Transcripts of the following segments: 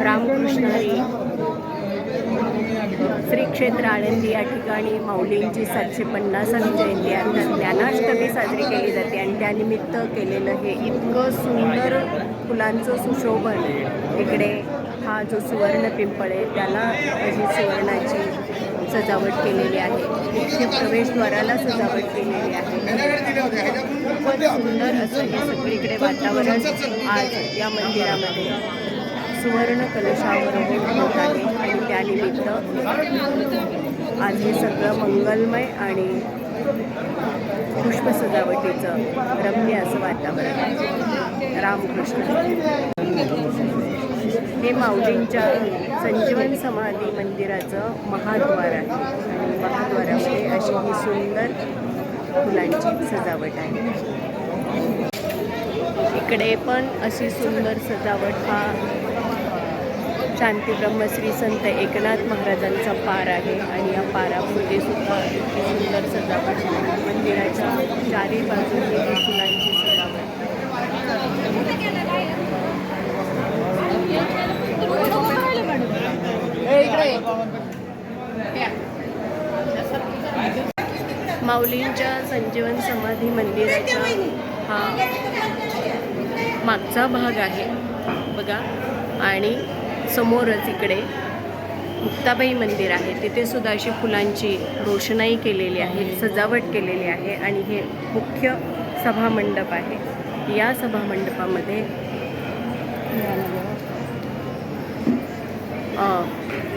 रामकृष्ण हरी श्री क्षेत्र आळंदी या ठिकाणी माऊलींची सातशे पन्नासावी जयंती अर्थात ज्ञानाष्टमी साजरी केली जाते आणि त्यानिमित्त केलेलं हे इतकं सुंदर फुलांचं सुशोभन इकडे हा जो सुवर्ण पिंपळ आहे त्याला ही सुवर्णाची सजावट केलेली आहे. इथे प्रवेशद्वाराला सजावट केलेली आहे. खूपच सुंदर असं हे सगळीकडे वातावरण आज या मंदिरामध्ये सुवर्ण कलशावर होत आहे आणि त्यानिमित्त आज हे सगळं मंगलमय आणि पुष्प सजावटीचं रम्य असं वातावरण आहे. रामकृष्ण. हे माऊलींच्या संजीवन समाधी मंदिराचं महाद्वार आहे. आणि महाद्वारामध्ये अशी ही सुंदर फुलांची सजावट आहे. इकडे पण अशी सुंदर सजावट हा शांती ब्रह्मश्री संत एकनाथ महाराजांचा पार आहे आणि या पारामध्ये सुद्धा इतकी सुंदर सजावट मंदिराच्या चारी बाजूने फुलांची सजावट माऊलींच्या संजीवन समाधी मंदिराचा हा मागचा भाग आहे. बघा. आणि समोरच इकडे मुक्ताबाई मंदिर आहे. तिथे सुद्धा अशी फुलांची रोषणाई केलेली आहे सजावट केलेली आहे आणि हे मुख्य सभामंडप आहे. या सभामंडपामध्ये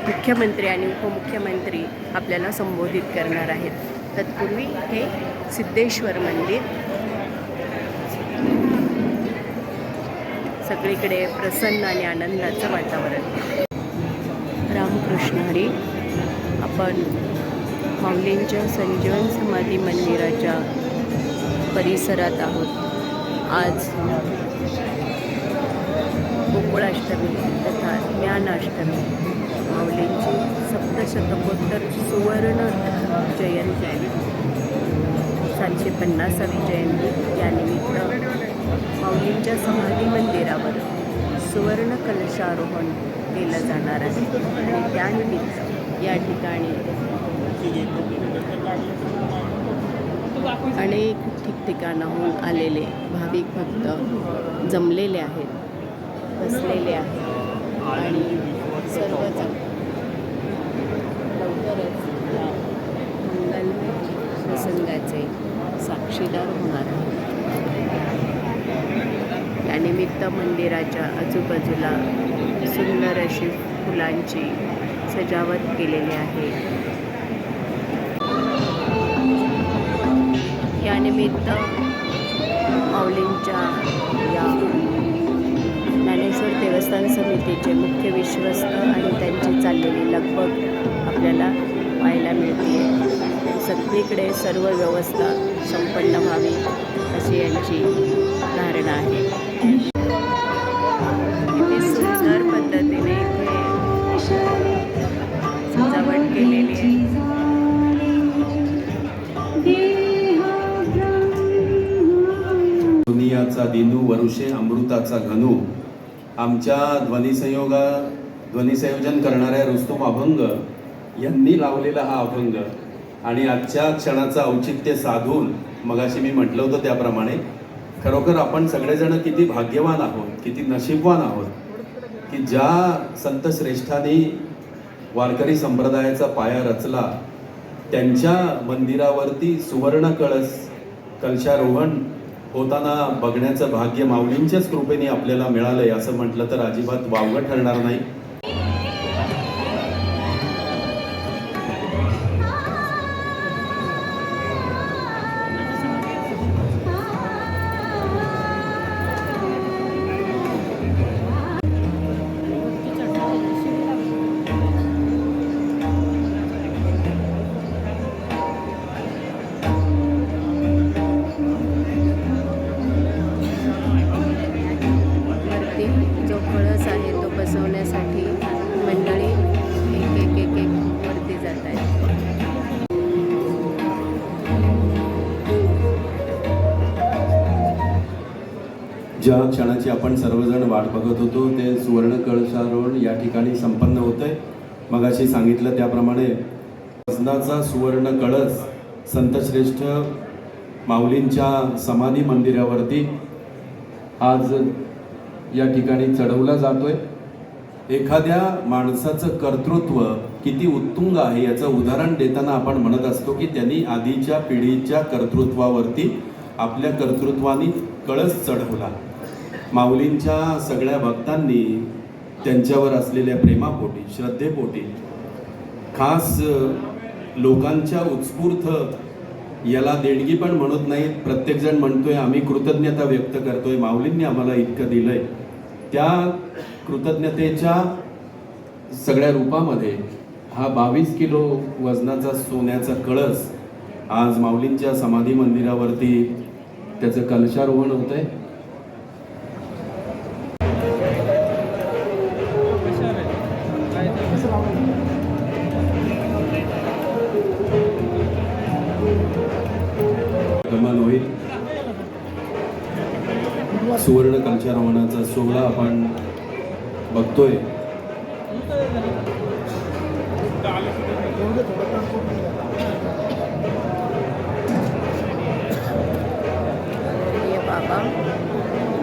मुख्यमंत्री आणि उपमुख्यमंत्री आपल्याला संबोधित करणार आहेत. तत्पूर्वी हे सिद्धेश्वर मंदिर सगळीकडे प्रसन्न आणि आनंदाचं वातावरण. रामकृष्ण हरी. आपण माऊलींच्या संजीवन समाधी मंदिराच्या परिसरात आहोत. आज गोकुळाष्टमी तथा ज्ञानाष्टमी. माऊलींची सप्तशतकोत्तर सुवर्ण जयंती. आहे सातशे पन्नासावी जयंती. यानिमित्त माऊलींच्या समाधी सुवर्ण कलशारोहण केलं जाणार आहे. आणि त्यानिमित्त या ठिकाणी अनेक ठिकठिकाणाहून आलेले भाविक भक्त जमलेले आहेत बसलेले आहेत. आणि सर्वजण लवकरच या मंगलमय प्रसंगाचे साक्षीदार होणार आहेत. त्यानिमित्त मंदिराच्या आजूबाजूला सुंदर अशी फुलांची सजावट केलेली आहे. यानिमित्त माऊलींच्या या ज्ञानेश्वर देवस्थान समितीचे मुख्य विश्वस्त आणि त्यांची चाललेली लगबग आपल्याला पाहायला मिळते. सगळीकडे सर्व व्यवस्था संपन्न व्हावी अशी यांची धारणा आहे. दिनू अमृताचा घनू. आमच्या ध्वनिसंयोगा ध्वनिसंयोजन करणाऱ्या रुस्तुम अभंग यांनी लावलेला हा अभंग. आणि आजच्या क्षणाचं औचित्य साधून मगाशी मी म्हटलं होतं त्याप्रमाणे खरोखर आपण सगळेजण किती भाग्यवान आहोत किती नशीबवान आहोत की ज्या संतश्रेष्ठांनी वारकरी संप्रदायाचा पाया रचला त्यांच्या मंदिरावरती सुवर्ण कळस कलशारोहण होताना बघण्याचं भाग्य माऊलींच्याच कृपेने आपल्याला मिळालंय असं म्हटलं तर अजिबात वावगं ठरणार नाही. ज्या क्षणाची आपण सर्वजण वाट बघत होतो ते सुवर्ण कळशारोहण या ठिकाणी संपन्न होतंय. मगाशी सांगितलं त्याप्रमाणे वजनाचा सुवर्ण कळस संतश्रेष्ठ माऊलींच्या समाधी मंदिरावरती आज या ठिकाणी चढवला जातोय. एखाद्या माणसाचं कर्तृत्व किती उत्तुंग आहे याचं उदाहरण देताना आपण म्हणत असतो की त्यांनी आधीच्या पिढीच्या कर्तृत्वावरती आपल्या कर्तृत्वाने कळस चढवला. माऊलींच्या सगळ्या भक्तांनी त्यांच्यावर असलेल्या प्रेमापोटी श्रद्धेपोटी खास लोकांच्या उत्स्फूर्त याला देणगी पण म्हणत नाहीत. प्रत्येकजण म्हणतोय आम्ही कृतज्ञता व्यक्त करतोय. माऊलींनी आम्हाला इतकं दिलंय. त्या कृतज्ञतेच्या सगळ्या रूपामध्ये हा बावीस किलो वजनाचा सोन्याचा कळस आज माऊलींच्या समाधी मंदिरावरती त्याचं कलशारोहण होत आहे सुवर्ण कलशारोहणाचा सोहळा आपण बघतोय.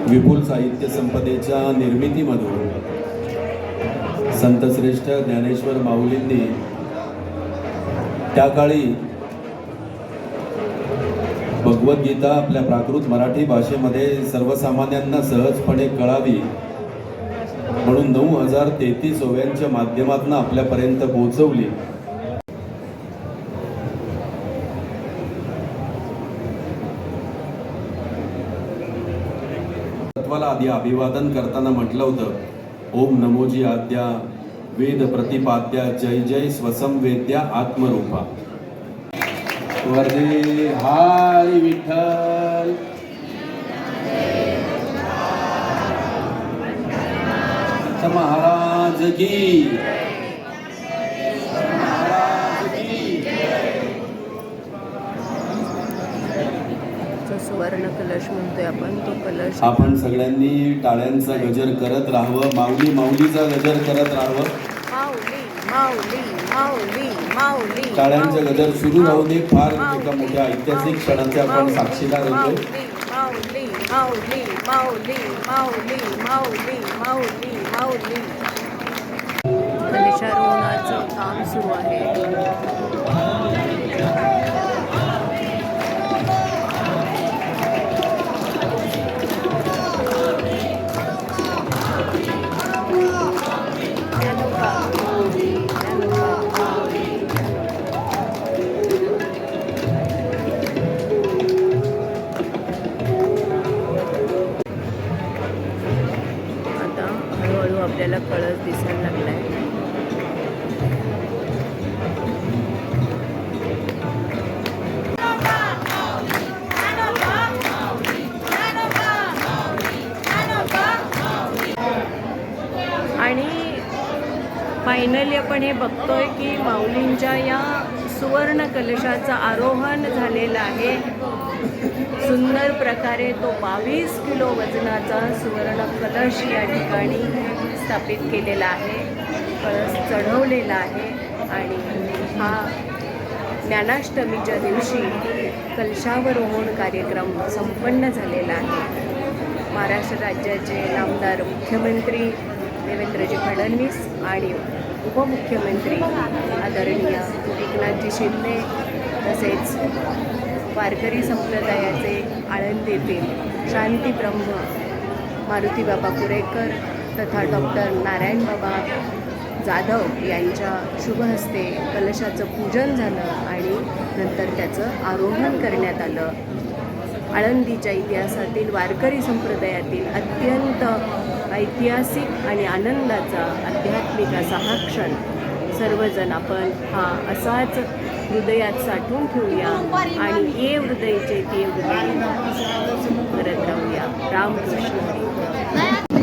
विपुल साहित्य संपदेच्या निर्मितीमधून संतश्रेष्ठ ज्ञानेश्वर माऊलींनी त्या काळी भगवद्गीता आपल्या प्राकृत मराठी भाषेमध्ये सर्वसामान्यांना सहजपणे कळावी म्हणून नऊ हजार तेहतीस ओव्यांच्या माध्यमातून आपल्यापर्यंत पोहोचवली. तत्वाला आधी अभिवादन करताना म्हटलं होतं ओम नमोजी आद्या वेद प्रतिपाद्या जय जय स्वसंवेद्या आत्मरूपा. वर्धे हारी विठ्ठल। महाराज की। सुवर्ण कलश म्हणतोय आपण तो कलश आपण सगळ्यांनी टाळ्यांचा गजर करत राहावं माऊली माऊलीचा गजर करत राहावं. माऊली माऊली. टाळ्यांचा माऊली, गजर सुरू राहू दे. फार एका मोठ्या ऐतिहासिक क्षणाचे आपण साक्षीदार होतोय. माऊली माऊली माऊली माऊली माऊली माऊली माऊली कलशारोहणाचं काम सुरू आहे फायनली आपण हे बघतोय की माऊलींच्या या सुवर्ण कलशाचं आरोहण झालेलं आहे. सुंदर प्रकारे तो बावीस किलो वजनाचा सुवर्ण कलश या ठिकाणी स्थापित केलेला आहे कळस चढवलेला आहे आणि हा ज्ञानाष्टमीच्या दिवशी कलशावरोहण कार्यक्रम संपन्न झालेला आहे. महाराष्ट्र राज्याचे नामदार मुख्यमंत्री देवेंद्रजी फडणवीस आणि उपमुख्यमंत्री आदरणीय एकनाथजी शिंदे तसेच वारकरी संप्रदायाचे आळंदीतील शांतीब्रह्म मारुतीबाबा कुरेकर तथा डॉक्टर नारायणबाबा जाधव यांच्या शुभहस्ते कलशाचं पूजन झालं आणि नंतर त्याचं आरोहण करण्यात आलं. आळंदीच्या इतिहासातील वारकरी संप्रदायातील अत्यंत ऐतिहासिक आणि आनंदाचा आध्यात्मिक असा हा क्षण. सर्वजण आपण हा असाच हृदयात साठवून ठेवूया आणि ये हृदयचे ते हृदय. करत राहूया रामकृष्ण